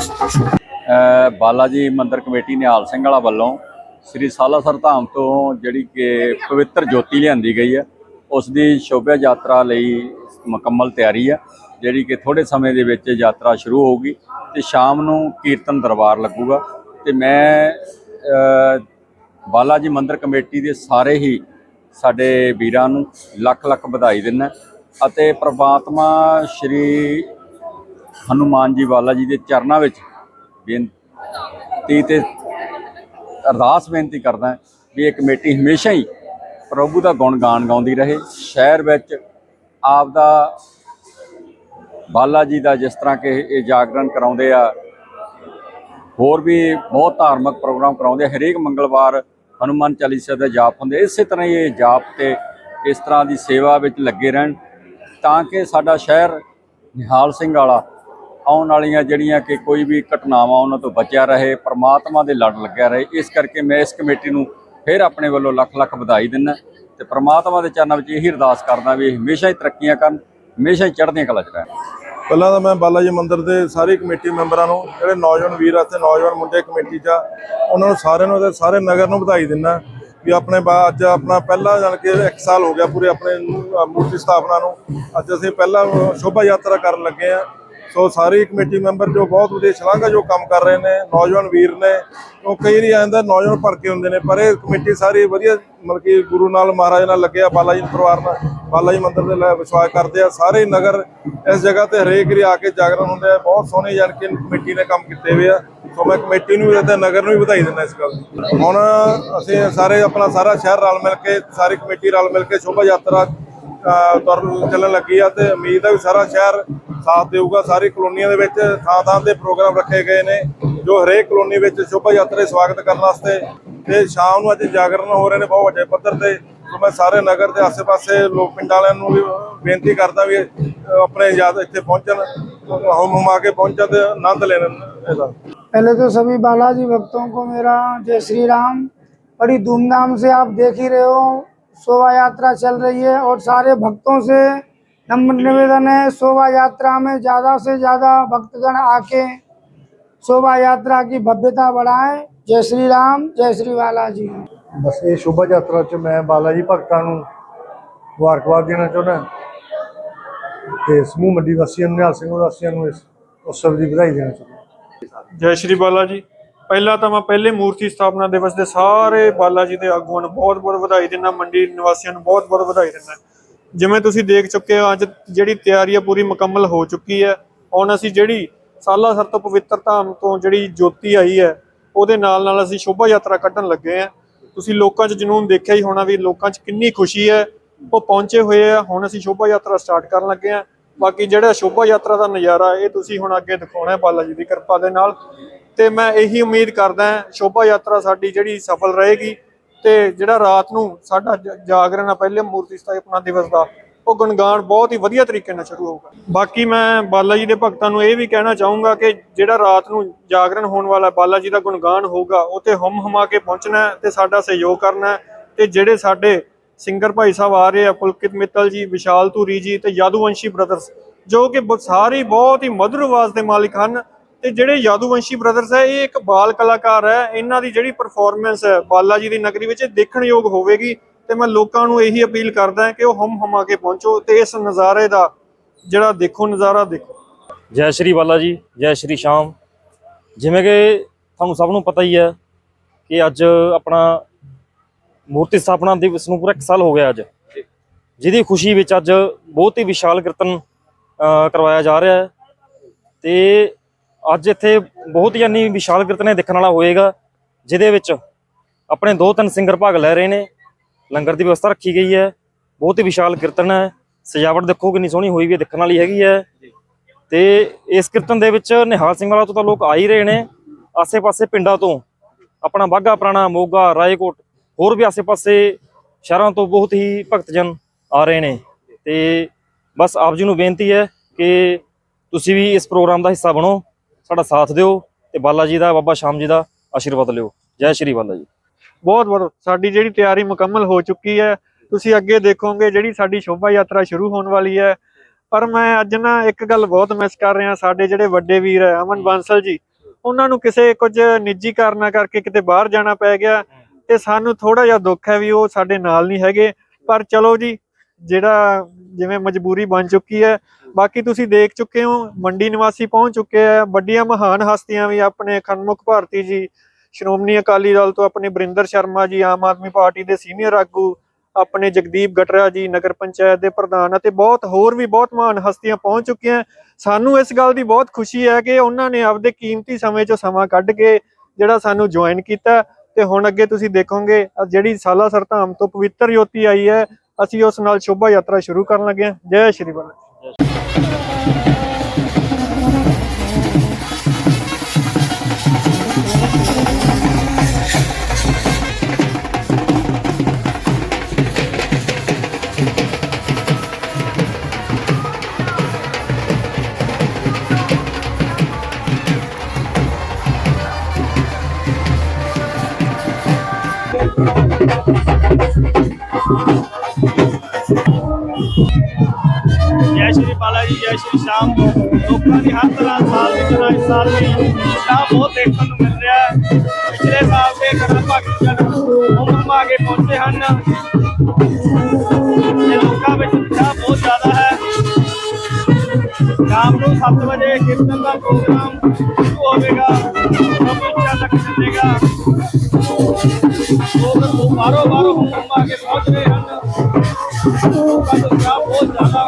ਅ, ਬਾਲਾ ਜੀ ਮੰਦਿਰ ਕਮੇਟੀ ਨਿਹਾਲ ਸਿੰਘ ਵਾਲਾ ਵੱਲੋਂ ਸ੍ਰੀ ਸਾਲਾਸਰ ਧਾਮ ਤੋਂ ਜਿਹੜੀ ਕਿ ਪਵਿੱਤਰ ਜੋਤੀ ਲਿਆਂਦੀ ਗਈ ਹੈ ਉਸ ਦੀ ਸ਼ੋਭਾ ਯਾਤਰਾ ਲਈ ਮੁਕੰਮਲ ਤਿਆਰੀ ਹੈ ਜਿਹੜੀ ਕਿ ਥੋੜੇ ਸਮੇਂ ਦੇ ਵਿੱਚ ਯਾਤਰਾ ਸ਼ੁਰੂ ਹੋਊਗੀ ਤੇ ਸ਼ਾਮ ਨੂੰ ਕੀਰਤਨ ਦਰਬਾਰ ਲੱਗੂਗਾ ਤੇ ਮੈਂ ਅ, ਬਾਲਾ ਜੀ ਮੰਦਿਰ ਕਮੇਟੀ ਦੇ ਸਾਰੇ ਹੀ ਸਾਡੇ ਵੀਰਾਂ ਨੂੰ ਲੱਖ ਲੱਖ ਵਧਾਈ ਦਿੰਦਾ ਅਤੇ ਪ੍ਰਮਾਤਮਾ ਸ਼੍ਰੀ ਹਨੂਮਾਨ ਜੀ ਵਾਲਾ ਜੀ ਦੇ ਚਰਨਾਂ ਵਿੱਚ ਬੇਨਤੀ ਤੇ ਅਰਦਾਸ ਬੇਨਤੀ ਕਰਦਾ ਵੀ ਇਹ ਕਮੇਟੀ ਹਮੇਸ਼ਾ ਹੀ ਪ੍ਰਭੂ ਦਾ ਗੁਣ ਗਾਣ ਗਾਉਂਦੀ ਰਹੇ ਸ਼ਹਿਰ ਵਿੱਚ ਆਪ ਦਾ ਬਾਲਾ ਜੀ ਦਾ ਜਿਸ ਤਰ੍ਹਾਂ ਕਿ ਇਹ ਜਾਗਰਣ ਕਰਾਉਂਦੇ ਆ, ਹੋਰ ਵੀ ਬਹੁਤ ਧਾਰਮਿਕ ਪ੍ਰੋਗਰਾਮ ਕਰਾਉਂਦੇ ਆ। ਹਰੇਕ ਮੰਗਲਵਾਰ ਹਨੂਮਾਨ ਚਾਲੀਸਾ ਦਾ ਜਾਪ ਹੁੰਦੇ ਇਸੇ ਤਰ੍ਹਾਂ ਹੀ ਇਹ ਜਾਪ ਤੇ ਇਸ ਤਰ੍ਹਾਂ ਦੀ ਸੇਵਾ ਵਿੱਚ ਲੱਗੇ ਰਹਿਣ ਤਾਂ ਕਿ ਸਾਡਾ ਸ਼ਹਿਰ ਨਿਹਾਲ ਸਿੰਘ ਵਾਲਾ ਆਉਣ ਵਾਲੀਆਂ ਜਿਹੜੀਆਂ ਕਿ ਕੋਈ ਵੀ ਘਟਨਾਵਾਂ ਉਹਨਾਂ ਤੋਂ ਬਚਿਆ ਰਹੇ, ਪ੍ਰਮਾਤਮਾ ਦੇ ਲੜ ਲੱਗਿਆ ਰਹੇ। ਇਸ ਕਰਕੇ ਮੈਂ ਇਸ ਕਮੇਟੀ ਨੂੰ ਫਿਰ ਆਪਣੇ ਵੱਲੋਂ ਲੱਖ ਲੱਖ ਵਧਾਈ ਦਿੰਦਾ ਤੇ ਪ੍ਰਮਾਤਮਾ ਦੇ ਚਰਨਾਂ ਵਿੱਚ ਇਹੀ ਅਰਦਾਸ ਕਰਦਾ ਵੀ ਹਮੇਸ਼ਾ ਹੀ ਤਰੱਕੀਆਂ ਕਰਨ, ਹਮੇਸ਼ਾ ਹੀ ਚੜ੍ਹਦੀਆਂ ਕਲਾ 'ਚ ਰਹਿਣ। ਪਹਿਲਾਂ ਤਾਂ ਮੈਂ ਬਾਲਾ ਜੀ ਮੰਦਿਰ ਦੇ ਸਾਰੇ ਕਮੇਟੀ ਮੈਂਬਰਾਂ ਨੂੰ, ਜਿਹੜੇ ਨੌਜਵਾਨ ਵੀਰ ਆ ਤੇ ਨੌਜਵਾਨ ਮੁੰਡੇ ਕਮੇਟੀ 'ਚ ਆ, ਉਹਨਾਂ ਨੂੰ ਸਾਰਿਆਂ ਨੂੰ ਤੇ ਸਾਰੇ ਨਗਰ ਨੂੰ ਵਧਾਈ ਦਿੰਦਾ ਵੀ ਆਪਣੇ ਬਾ, ਅੱਜ ਆਪਣਾ ਪਹਿਲਾ ਜਾਣ ਕੇ 1 ਸਾਲ ਹੋ ਗਿਆ ਪੂਰੇ ਆਪਣੇ ਮੂਰਤੀ ਸਥਾਪਨਾ ਨੂੰ, ਅੱਜ ਅਸੀਂ ਪਹਿਲਾ ਸ਼ੋਭਾ ਯਾਤਰਾ ਕਰਨ ਲੱਗੇ ਆ ਸੋ ਸਾਰੇ ਕਮੇਟੀ ਮੈਂਬਰ ਜੋ ਬਹੁਤ ਵਧੀਆ ਸ਼ਲਾਘਾ ਜੋ ਕੰਮ ਕਰ ਰਹੇ ਨੇ ਨੌਜਵਾਨ ਵੀਰ ਨੇ ਉਹ ਕਈ ਵਾਰੀ ਆਂਦਾ ਨੌਜਵਾਨ ਭੜ ਹੁੰਦੇ ਨੇ ਪਰ ਇਹ ਕਮੇਟੀ ਸਾਰੀ ਵਧੀਆ ਮਤਲਬ ਕਿ ਗੁਰੂ ਨਾਲ ਮਹਾਰਾਜ ਨਾਲ ਲੱਗਿਆ ਬਾਲਾ ਜੀ ਪਰਿਵਾਰ ਨਾਲ ਬਾਲਾ ਜੀ ਮੰਦਿਰ ਦੇ ਲੈ ਵਿਸ਼ਵਾਸ ਕਰਦੇ ਆ ਸਾਰੇ ਨਗਰ ਇਸ ਜਗ੍ਹਾ ਤੇ ਹਰੇਕ ਵਾਰੀ ਆ ਕੇ ਜਾਗਰਣ ਹੁੰਦੇ ਆ ਬਹੁਤ ਸੋਹਣੇ ਜਾਣ ਕਿ ਕਮੇਟੀ ਨੇ ਕੰਮ ਕੀਤੇ ਹੋਏ ਆ ਸੋ ਮੈਂ ਕਮੇਟੀ ਨੂੰ ਵੀ ਤੇ ਨਗਰ ਨੂੰ ਵੀ ਵਧਾਈ ਦਿੰਦਾ ਇਸ ਗੱਲ ਦੀ। ਹੁਣ ਅਸੀਂ ਸਾਰੇ ਆਪਣਾ ਸਾਰਾ ਸ਼ਹਿਰ ਰਲ ਮਿਲ ਕੇ ਸਾਰੀ ਕਮੇਟੀ ਰਲ ਮਿਲ ਕੇ ਸ਼ੋਭਾ ਯਾਤਰਾ ਅ, ਤੁਰਨ ਚੱਲਣ ਲੱਗੀ ਆ ਤੇ ਉਮੀਦ ਆ ਵੀ ਸਾਰਾ ਸ਼ਹਿਰ ਸਾਥ ਦੇਊਗਾ ਸਾਰੀ ਕਲੋਨੀਆਂ ਦੇ ਵਿੱਚ ਥਾਂ ਥਾਂ ਤੇ ਪ੍ਰੋਗਰਾਮ ਰੱਖੇ ਗਏ ਨੇ ਜੋ ਹਰੇਕ ਕਲੋਨੀ ਵਿੱਚ ਸ਼ੋਭਾ ਯਾਤਰਾ ਦੇ ਸਵਾਗਤ ਕਰਨ ਵਾਸਤੇ ਤੇ ਸ਼ਾਮ ਨੂੰ ਅੱਜ ਜਾਗਰਣ ਹੋ ਰਹੇ ਨੇ ਬਹੁਤ ਵੱਡੇ ਪੱਧਰ ਤੇ ਸੋ ਮੈਂ ਸਾਰੇ ਨਗਰ ਦੇ ਆਸ-ਪਾਸੇ ਲੋਕ ਪਿੰਡ ਵਾਲਿਆਂ ਨੂੰ ਵੀ ਬੇਨਤੀ ਕਰਦਾ ਵੀ ਅ, ਆਪਣੇ ਯਾਦ ਇੱਥੇ ਪਹੁੰਚਣ ਹਮ ਹਮਾ ਕੇ ਪਹੁੰਚਣ ਤੇ ਆਨੰਦ ਲੈਣ ਇਹਦਾ पहले तो सभी बालाजी भक्तों को मेरा जय श्री राम बड़ी धूमधाम से आप देख ही रहे हो शोभा यात्रा चल रही है और सारे भक्तों से नम्र निवेदन है शोभा यात्रा में ज़्यादा से ज़्यादा भक्तगण आके शोभा यात्रा की भव्यता बढ़ाएं जय श्री राम जय श्री बालाजी ਬਸ ਇਹ ਸ਼ੋਭਾ ਯਾਤਰਾ 'ਚ ਮੈਂ ਬਾਲਾ ਜੀ ਭਗਤਾਂ ਨੂੰ ਮੁਬਾਰਕਬਾਦ ਦੇਣਾ ਚਾਹੁੰਦਾ ਤੇ ਸਮੂਹ ਮੰਡੀ ਵਾਸੀਆਂ ਨੂੰ ਨਿਹਾਲ ਸਿੰਘ ਵਾਸੀਆਂ ਨੂੰ ਇਸ ਉਤਸਵ ਦੀ ਵਧਾਈ ਦੇਣਾ ਚਾਹੁੰਦਾ ਜੈ ਸ਼੍ਰੀ ਬਾਲਾ ਜੀ ਪਹਿਲਾਂ ਤਾਂ ਮੈਂ ਪਹਿਲੇ ਮੂਰਤੀ ਸਥਾਪਨਾ ਦਿਵਸ ਦੇ ਸਾਰੇ ਬਾਲਾ ਜੀ ਦੇ ਆਗੂਆਂ ਨੂੰ ਬਹੁਤ-ਬਹੁਤ ਵਧਾਈ ਦਿੰਦਾ ਮੰਡੀ ਨਿਵਾਸੀਆਂ ਨੂੰ ਬਹੁਤ-ਬਹੁਤ ਵਧਾਈ ਦਿੰਦਾ ਜਿਵੇਂ ਤੁਸੀਂ ਦੇਖ ਚੁੱਕੇ ਹੋ, ਅੱਜ ਜਿਹੜੀ ਤਿਆਰੀ ਹੈ ਪੂਰੀ ਮੁਕੰਮਲ ਹੋ ਚੁੱਕੀ ਹੈ। ਹੁਣ ਅਸੀਂ ਜਿਹੜੀ ਸਾਲਾਸਰ ਤੋਂ ਪਵਿੱਤਰ ਧਾਮ ਤੋਂ ਜਿਹੜੀ ਜੋਤੀ ਆਈ ਹੈ, ਉਹਦੇ ਨਾਲ ਨਾਲ ਅਸੀਂ ਸ਼ੋਭਾ ਯਾਤਰਾ ਕੱਢਣ ਲੱਗੇ ਆ ਤੁਸੀਂ ਲੋਕਾਂ 'ਚ ਜਨੂਨ ਦੇਖਿਆ ਹੀ ਹੋਣਾ ਵੀ ਲੋਕਾਂ 'ਚ ਕਿੰਨੀ ਖੁਸ਼ੀ ਹੈ। ਉਹ ਪਹੁੰਚੇ ਹੋਏ ਆ, ਹੁਣ ਅਸੀਂ ਸ਼ੋਭਾ ਯਾਤਰਾ ਸਟਾਰਟ ਕਰਨ ਲੱਗੇ ਆ ਬਾਕੀ ਜਿਹੜਾ ਸ਼ੋਭਾ ਯਾਤਰਾ ਦਾ ਨਜ਼ਾਰਾ, ਇਹ ਤੁਸੀਂ ਹੁਣ ਅੱਗੇ ਦਿਖਾਉਣਾ ਹੈ ਬਾਲਾ ਜੀ ਦੀ ਕਿਰਪਾ ਦੇ ਨਾਲ। ਤੇ ਮੈਂ ਇਹੀ ਉਮੀਦ ਕਰਦਾ ਸ਼ੋਭਾ ਯਾਤਰਾ ਸਾਡੀ ਜਿਹੜੀ ਸਫਲ ਰਹੇਗੀ। ਤੇ ਜਿਹੜਾ ਰਾਤ ਨੂੰ ਸਾਡਾ ਜ- ਜਾਗਰਣ ਆ, ਪਹਿਲੇ ਮੂਰਤੀ ਸਥਾਪਨਾ ਦਿਵਸ ਦਾ, ਉਹ ਗੁਣਗਾਨ ਬਹੁਤ ਹੀ ਵਧੀਆ ਤਰੀਕੇ ਨਾਲ ਸ਼ੁਰੂ ਹੋਊਗਾ। ਬਾਕੀ ਮੈਂ ਬਾਲਾ ਜੀ ਦੇ ਭਗਤਾਂ ਨੂੰ ਇਹ ਵੀ ਕਹਿਣਾ ਚਾਹੂੰਗਾ ਕਿ ਜਿਹੜਾ ਰਾਤ ਨੂੰ ਜਾਗਰਣ ਹੋਣ ਵਾਲਾ ਬਾਲਾ ਜੀ ਦਾ ਗੁਣਗਾਨ ਹੋਊਗਾ, ਉਹ ਤੇ ਹਮ ਹਮਾ ਕੇ ਪਹੁੰਚਣਾ ਹੈ ਤੇ ਸਾਡਾ ਸਹਿਯੋਗ ਕਰਨਾ ਹੈ। ਤੇ ਜਿਹੜੇ ਸਾਡੇ ਸਿੰਗਰ ਭਾਈ ਸਾਹਿਬ ਆ ਰਹੇ ਆ, ਪੁਲਕਿਤ ਮਿੱਤਲ ਜੀ, ਵਿਸ਼ਾਲ ਧੂਰੀ ਜੀ ਤੇ ਯਾਦੂਵੰਸ਼ੀ ਬ੍ਰਦਰਸ ਜੋ ਕਿ ਬ- ਸਾਰੇ ਬਹੁਤ ਹੀ ਮਧੁਰ ਆਵਾਜ਼ ਦੇ ਮਾਲਿਕ ਹਨ ਤੇ ਜਿਹੜੇ ਯਾਦੂਵੰਸ਼ੀ ਬ੍ਰਦਰਸ ਹੈ ਇਹ ਇੱਕ ਬਾਲ ਕਲਾਕਾਰ ਹੈ। ਇਹਨਾਂ ਦੀ ਜਿਹੜੀ ਪਰਫਾਰਮੈਂਸ ਹੈ ਬਾਲਾ ਜੀ ਦੀ ਨਗਰੀ ਵਿੱਚ ਇਹ ਦੇਖਣਯੋਗ ਹੋਵੇਗੀ ਤੇ ਮੈਂ ਲੋਕਾਂ ਨੂੰ ਇਹੀ ਅਪੀਲ ਕਰਦਾ ਹਾਂ ਕਿ ਉਹ ਹਮ ਹਮਾ ਕੇ ਪਹੁੰਚੋ ਤੇ ਇਸ ਨਜ਼ਾਰੇ ਦਾ ਜਿਹੜਾ ਦੇਖੋ ਨਜ਼ਾਰਾ ਦੇਖੋ। ਜੈ ਸ਼੍ਰੀ ਬਾਲਾ ਜੀ ਜੈ ਸ਼੍ਰੀ ਸ਼ਾਮ। ਜਿਵੇਂ ਕਿ ਤੁਹਾਨੂੰ ਸਭ ਨੂੰ ਪਤਾ ਹੀ ਹੈ ਕਿ ਅੱਜ ਆਪਣਾ ਮੂਰਤੀ ਸਥਾਪਨਾ ਦਿਵਸ ਨੂੰ ਪੂਰਾ 1 ਸਾਲ ਹੋ ਗਿਆ ਅੱਜ। ਜਿਹਦੀ ਖੁਸ਼ੀ ਵਿੱਚ ਅੱਜ ਬਹੁਤ ਹੀ ਵਿਸ਼ਾਲ ਕੀਰਤਨ ਕਰਵਾਇਆ ਜਾ ਰਿਹਾ ਹੈ। ਤੇ ਅੱਜ ਇੱਥੇ ਬਹੁਤ ਹੀ ਯਾਨੀ ਵਿਸ਼ਾਲ ਕੀਰਤਨ ਇਹ ਦੇਖਣ ਵਾਲਾ ਹੋਏਗਾ, ਜਿਹਦੇ ਵਿੱਚ ਆਪਣੇ ਦੋ ਤਿੰਨ ਸਿੰਗਰ ਭਾਗ ਲੈ ਰਹੇ ਨੇ। ਲੰਗਰ ਦੀ ਵਿਵਸਥਾ ਰੱਖੀ ਗਈ ਹੈ। ਬਹੁਤ ਹੀ ਵਿਸ਼ਾਲ ਕੀਰਤਨ ਹੈ। ਸਜਾਵਟ ਦੇਖੋ ਕਿੰਨੀ ਸੋਹਣੀ ਹੋਈ ਵੀ ਦੇਖਣ ਵਾਲੀ ਹੈਗੀ ਹੈ। ਤੇ ਇਸ ਕੀਰਤਨ ਦੇ ਵਿੱਚ ਨਿਹਾਲ ਸਿੰਘ ਵਾਲਾ ਤੋਂ ਤਾਂ ਲੋਕ ਆ ਹੀ ਰਹੇ ਨੇ। ਆਸੇ-ਪਾਸੇ ਪਿੰਡਾਂ ਤੋਂ ਆਪਣਾ ਬਾਗਾ ਪੁਰਾਣਾ ਮੋਗਾ, ਰਾਏਕੋਟ, ਹੋਰ ਵੀ ਆਸੇ-ਪਾਸੇ ਸ਼ਹਿਰਾਂ ਤੋਂ ਬਹੁਤ ਹੀ ਭਗਤਜਨ ਆ ਰਹੇ ਨੇ। ਤੇ ਬਸ ਆਪ ਜੀ ਨੂੰ ਬੇਨਤੀ ਹੈ ਕਿ ਤੁਸੀਂ ਵੀ ਇਸ ਪ੍ਰੋਗਰਾਮ ਦਾ ਹਿੱਸਾ ਬਣੋ। ਸਾਡਾ ਸਾਥ ਦਿਓ ਤੇ ਬਾਲਾ ਜੀ ਦਾ, ਬਾਬਾ ਸ਼ਾਮ ਜੀ ਦਾ ਆਸ਼ੀਰਵਾਦ ਲਿਓ। ਜੈ ਸ਼੍ਰੀ ਬਾਲਾ ਜੀ। ਬਹੁਤ ਬਹੁਤ, ਸਾਡੀ ਜਿਹੜੀ ਤਿਆਰੀ ਮੁਕੰਮਲ ਹੋ ਚੁੱਕੀ ਹੈ, ਤੁਸੀਂ ਅੱਗੇ ਦੇਖੋਗੇ ਜਿਹੜੀ ਸਾਡੀ ਸ਼ੋਭਾ ਯਾਤਰਾ ਸ਼ੁਰੂ ਹੋਣ ਵਾਲੀ ਹੈ। ਪਰ ਮੈਂ ਅੱਜ ਨਾ ਇੱਕ ਗੱਲ ਬਹੁਤ ਮਿਸ ਕਰ ਰਿਹਾ, ਸਾਡੇ ਜਿਹੜੇ ਵੱਡੇ ਵੀਰ ਹੈ, ਅਮਨ ਬਾਂਸਲ ਜੀ, ਉਹਨਾਂ ਨੂੰ ਕਿਸੇ ਕੁਝ ਨਿੱਜੀ ਕਾਰਨਾਂ ਕਰਕੇ ਕਿਤੇ ਬਾਹਰ ਜਾਣਾ ਪੈ ਗਿਆ ਤੇ ਸਾਨੂੰ ਥੋੜਾ ਜਿਹਾ ਦੁੱਖ ਹੈ ਵੀ ਉਹ ਸਾਡੇ ਨਾਲ ਨਹੀਂ ਹੈਗੇ। ਪਰ ਚਲੋ ਜੀ ਜਿਹੜਾ ਜਿਵੇਂ ਮਜਬੂਰੀ ਬਣ ਚੁੱਕੀ ਹੈ। ਬਾਕੀ ਤੁਸੀਂ ਦੇਖ ਚੁੱਕੇ ਹੋ, ਮੰਡੀ ਨਿਵਾਸੀ ਪਹੁੰਚ ਚੁੱਕੇ ਆ। ਵੱਡੀਆਂ ਮਹਾਨ ਹਸਤੀਆਂ ਵੀ ਆਪਣੇ ਖਨਮੁਖ ਭਾਰਤੀ ਜੀ, ਸ਼੍ਰੋਮਣੀ ਅਕਾਲੀ ਦਲ ਤੋਂ ਆਪਣੇ ਬਰਿੰਦਰ ਸ਼ਰਮਾ ਜੀ, ਆਮ ਆਦਮੀ ਪਾਰਟੀ ਦੇ ਸੀਨੀਅਰ ਆਗੂ, ਆਪਣੇ ਜਗਦੀਪ ਗਟਰਾ ਜੀ, ਨਗਰ ਪੰਚਾਇਤ ਦੇ ਪ੍ਰਧਾਨ ਅਤੇ ਬਹੁਤ ਹੋਰ ਵੀ ਬਹੁਤ ਮਹਾਨ ਹਸਤੀਆਂ ਪਹੁੰਚ ਚੁੱਕੀਆਂ ਸਾਨੂੰ ਇਸ ਗੱਲ ਦੀ ਬਹੁਤ ਖੁਸ਼ੀ ਹੈ ਕਿ ਉਹਨਾਂ ਨੇ ਆਪਦੇ ਕੀਮਤੀ ਸਮੇਂ ਚੋਂ ਸਮਾਂ ਕੱਢ ਕੇ ਜਿਹੜਾ ਸਾਨੂੰ ਜੁਆਇਨ ਕੀਤਾ ਤੇ ਹੁਣ ਅੱਗੇ ਤੁਸੀਂ ਦੇਖੋਗੇ ਜਿਹੜੀ ਸਾਲਾ ਸਰਧਾਮ ਤੋਂ ਪਵਿੱਤਰ ਯੋਤੀ ਆਈ ਹੈ ਅਸੀਂ ਉਸ ਨਾਲ ਸ਼ੋਭਾ ਯਾਤਰਾ ਸ਼ੁਰੂ ਕਰਨ ਲੱਗੇ ਹਾਂ। ਜੈ ਸ਼੍ਰੀ ਬਾਲਾ ਜੈ ਸ਼੍ਰੀ ਬਾਲਾ ਜੀ ਜੈ ਸ਼੍ਰੀ ਸ਼ਾਮ ਲੋਕਾਂ ਦੀ ਹਰ ਤਰ੍ਹਾਂ ਸਾਲ ਦੀ ਤਰ੍ਹਾਂ ਇਸ ਸਾਲ ਵੀ ਉਤਸ਼ਾਹ ਬਹੁਤ ਦੇਖਣ ਨੂੰ ਮਿਲ ਰਿਹਾ ਹੈ ਪਿਛਲੇ ਸਾਲ ਦੇ ਕਰਨ ਭਗਤ ਜਨ ਉਮਮ ਆ ਕੇ ਪਹੁੰਚੇ ਹਨ ਤੇ ਲੋਕਾਂ ਵਿੱਚ ਉਤਸ਼ਾਹ ਬਹੁਤ ਜ਼ਿਆਦਾ ਹੈ ਸ਼ਾਮ ਨੂੰ 7 ਵਜੇ ਕੀਰਤਨ ਦਾ ਪ੍ਰੋਗਰਾਮ ਸ਼ੁਰੂ ਹੋਵੇਗਾ ਸਭ ਇੱਛਾ ਤੱਕ ਚੱਲੇਗਾ ਲੋਕ ਬਾਰੋ ਬਾਰੋ ਹੁਕਮ ਆ ਕੇ ਪਹੁੰਚ ਰਹੇ ਹਨ ਲੋਕਾਂ ਦਾ ਉਤਸ਼ਾਹ ਬਹੁਤ ਜ਼ਿਆਦਾ